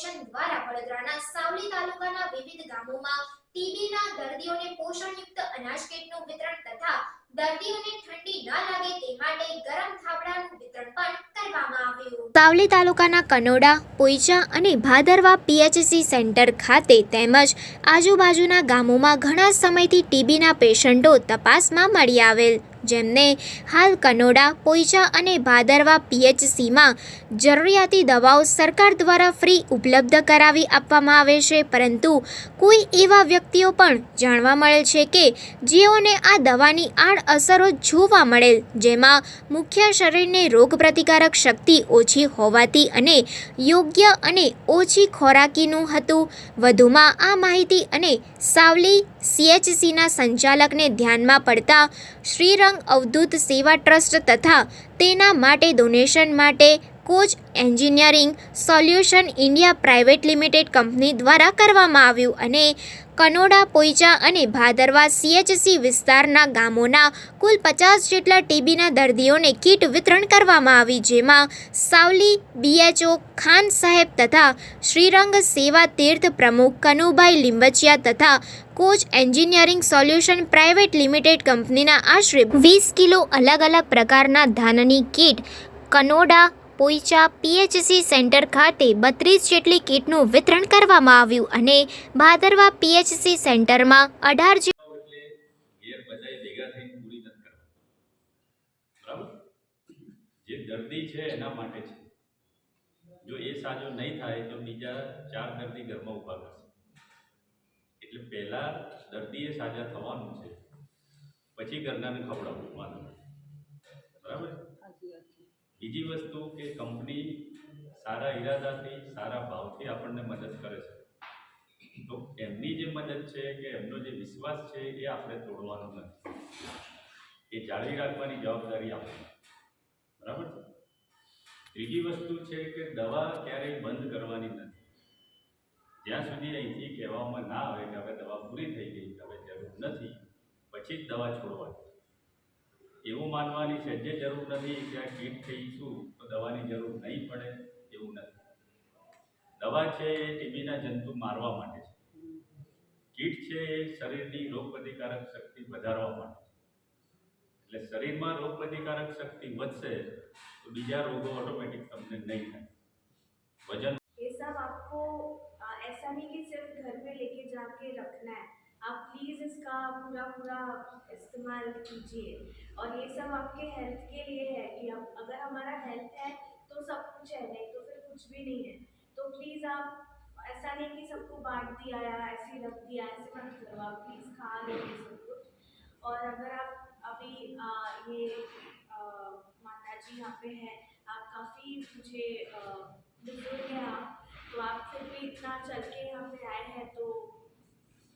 Foundation દ્વારા વડોદરાના સાવલી તાલુકાના વિવિધ ગામોમાં ટીબીના દર્દીઓને પોષણયુક્ત અનાજ કીટનું વિતરણ તથા દર્દીઓને ઠંડી ન લાગે તે માટે ગરમ થાબડાનું વિતરણ પણ સાવલી તાલુકાના કનોડા, પોઈચા અને ભાદરવા પીએચસી સેન્ટર ખાતે તેમજ આજુબાજુના ગામોમાં ઘણા સમયથી ટીબીના પેશન્ટો તપાસમાં મળી આવેલ, જેમને હાલ કનોડા, પોઈચા અને ભાદરવા પીએચસીમાં જરૂરિયાતી દવાઓ સરકાર દ્વારા ફ્રી ઉપલબ્ધ કરાવી આપવામાં આવે છે. પરંતુ કોઈ એવા વ્યક્તિઓ પણ જાણવા મળેલ છે કે જેઓને આ દવાની આડઅસરો જોવા મળેલ, જેમાં મુખ્ય શરીરને રોગપ્રતિકારક શક્તિ ઓછી હોવાથી અને યોગ્ય અને ઓછી ખોરાકીનું હતું. વધુમાં આ માહિતી અને સાવલી સીએચસીના સંચાલકને ધ્યાનમાં પડતા શ્રીરંગ અવધૂત સેવા ટ્રસ્ટ તથા તેના માટે ડોનેશન માટે coach engineering solution India private limited company દ્વારા કરવામાં આવ્યું અને કનોડા, પોઈચા અને ભાદરવા સીએચસી વિસ્તારના ગામોના કુલ પચાસ જેટલા ટીબીના દર્દીઓને કીટ વિતરણ કરવામાં આવી, જેમાં સાવલી, બીએચઓ, ખાન સાહેબ તથા શ્રીરંગ સેવા તીર્થ પ્રમુખ કનુભાઈ લીંબચિયા તથા coach engineering solution private limited કંપનીના આશરે વીસ કિલો અલગ અલગ પ્રકારના ધાનની kit Kanoda Poicha PHC center ખાતે બત્રીસ જેટલી કીટનું વિતરણ કરવામાં આવ્યું અને ભાદરવા પીએચસી સેન્ટરમાં અઢાર જે દર્દી છે એના માટે છે. જો એ સાજો નહીં થાય તો બીજા ચાર દર્દી ઘરમાં ઊભા કરશે. એટલે પહેલાં દર્દીએ સાજા થવાનું છે. પછી ઘરનાને ખવડાવવાનું. બરાબર? બીજી વસ્તુ કે કંપની સારા ઈરાદાથી, સારા ભાવથી આપણને મદદ કરે છે. તો એમની જે મદદ છે કે એમનો જે વિશ્વાસ છે એ આપણે તોડવાનો નથી. એ જાળવી રાખવાની જવાબદારી આપણે બરાબર છે? ત્રીજી વસ્તુ છે કે દવા ક્યારેય બંધ કરવાની નથી. જ્યાં સુધી અહીંથી કહેવામાં ના આવે કે હવે દવા પૂરી થઈ ગઈ, હવે જરૂર નથી, પછી જ દવા છોડવાની. એવું માનવાની છે, જે જરૂર નથી કે આ ઠીક થઈશું તો દવાની જરૂર નહીં પડે. એવું નથી. દવા છે એ ટીબીના જંતુ મારવા માટે છે. કીટ છે એ શરીરની રોગપ્રતિકારક શક્તિ વધારવા માટે છે. એટલે શરીરમાં રોગપ્રતિકારક શક્તિ વધશે, તો બીજા રોગો ઓટોમેટિક તમને નહીં થાય. વજન इसका पूरा पूरा इस्तेमाल कीजिए। और ये सब आपके हेल्थ के लिए है कि आप अगर हमारा हेल्थ है तो सब कुछ है नहीं तो फिर कुछ भी नहीं है। तो प्लीज़ आप ऐसा नहीं कि सबको बांट दिया या ऐसे रख दिया ऐसे मत करो आप प्लीज़ खा लो सब कुछ। और अगर आप अभी अ, ये माता जी यहाँ पे है आप काफ़ी मुझे बुज़ुर्ग हैं आप तो आप फिर भी इतना चल के यहाँ पे आए हैं तो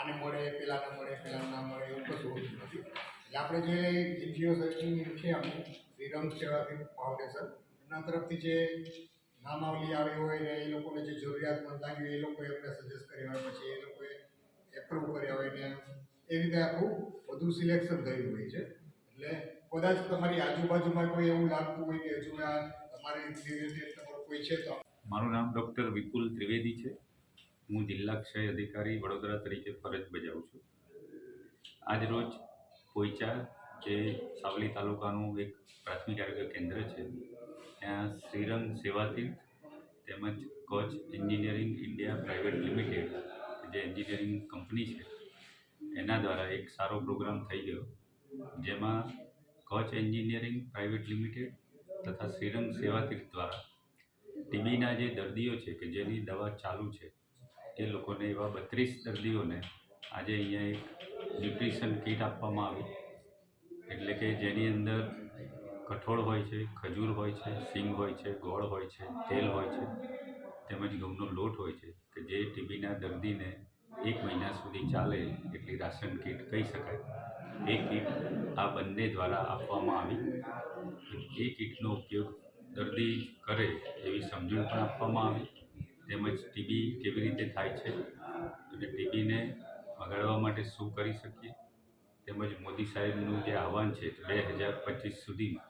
આને મળે, પેલાને મળે, પેલાને ના મળે એવું કશું હોતું નથી. એટલે આપણે જે એનજીઓ સર્ચિંગ છે અમે શ્રીરામ સેવા ફાઉન્ડેશન, એના તરફથી જે નામાવલી આવી હોય ને એ લોકોને જે જરૂરિયાતમંદ લાગી હોય એ લોકોએ એમને સજેસ્ટ કર્યા હોય, પછી એ લોકોએ એપ્રુવ કર્યા હોય ને એ રીતે આખું બધું સિલેક્શન થયું હોય છે. એટલે કદાચ તમારી આજુબાજુમાં કોઈ એવું લાગતું હોય કે હજુ આ તમારી રિલેટેડ તમારો કોઈ છે તો મારું નામ ડૉક્ટર વિપુલ ત્રિવેદી છે. હું જિલ્લા ક્ષય અધિકારી વડોદરા તરીકે ફરજ બજાવું છું. આજ રોજ પોઈચા, જે સાવલી તાલુકાનું એક પ્રાથમિક આરોગ્ય કેન્દ્ર છે, ત્યાં શ્રીરંગ સેવાતીર્થ તેમજ Kutch engineering India private limited, જે એન્જિનિયરિંગ કંપની છે, એના દ્વારા એક સારો પ્રોગ્રામ થઈ ગયો, જેમાં કચ્છ એન્જિનિયરિંગ પ્રાઇવેટ લિમિટેડ તથા શ્રીરંગ સેવાતીર્થ દ્વારા ટીબીના જે દર્દીઓ છે કે જેની દવા ચાલુ છે એ લોકોને એવા બત્રીસ દર્દીઓને આજે અહીંયા એક ન્યુટ્રિશન કીટ આપવામાં આવી. એટલે કે જેની અંદર કઠોળ હોય છે, ખજૂર હોય છે, સિંગ હોય છે, ગોળ હોય છે, તેલ હોય છે, તેમજ ઘઉંનો લોટ હોય છે, કે જે ટીબીના દર્દીને એક મહિના સુધી ચાલે એટલી રાશન કીટ કહી શકાય. એ કીટ આ બંને દ્વારા આપવામાં આવી. એ કીટનો ઉપયોગ દર્દી કરે એવી સમજણ પણ આપવામાં આવી. તેમજ ટીબી કેવી રીતે થાય છે? અને ટીબીને ભગાડવા માટે શું કરી શકીએ? તેમજ મોદી સાહેબનું જે આહવાન છે બે હજાર પચીસ સુધીમાં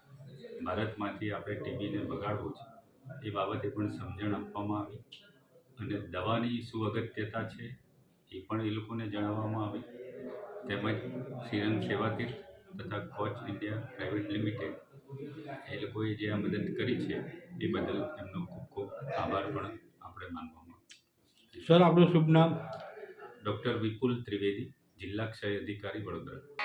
ભારતમાંથી આપણે ટીબીને ભગાડવું છે, એ બાબતે પણ સમજણ આપવામાં આવી. અને દવાની શું અગત્યતા છે, એ પણ એ લોકોને જણાવવામાં આવી. તેમજ સિરમ સેવાતીર્થ તથા કોચ ઇન્ડિયા પ્રાઇવેટ લિમિટેડ, એ લોકોએ જે આ મદદ કરી છે, એ બદલ એમનો ખૂબ ખૂબ આભાર પણ માનવામાં સર આપણું શુભ નામ? ડૉક્ટર વિપુલ ત્રિવેદી જિલ્લા ક્ષય અધિકારી Vadodara.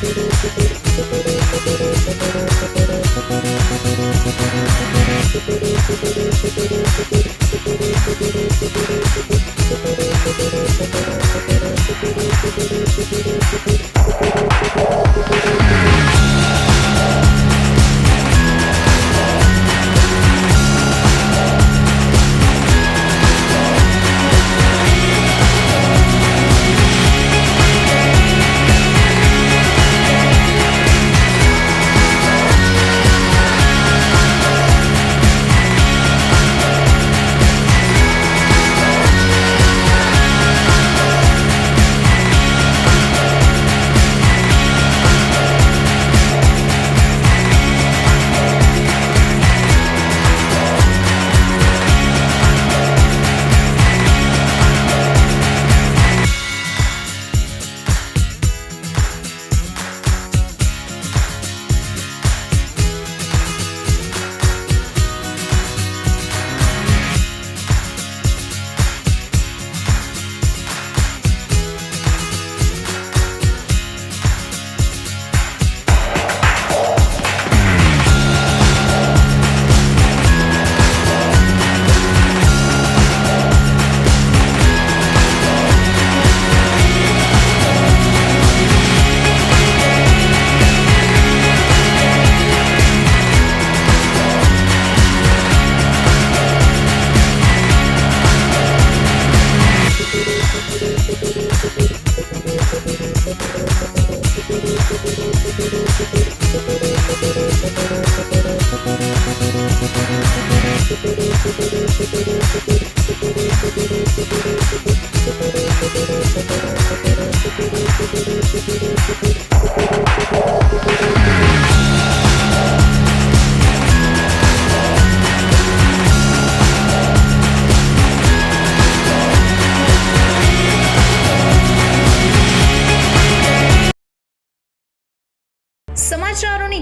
Thank you. Thank you.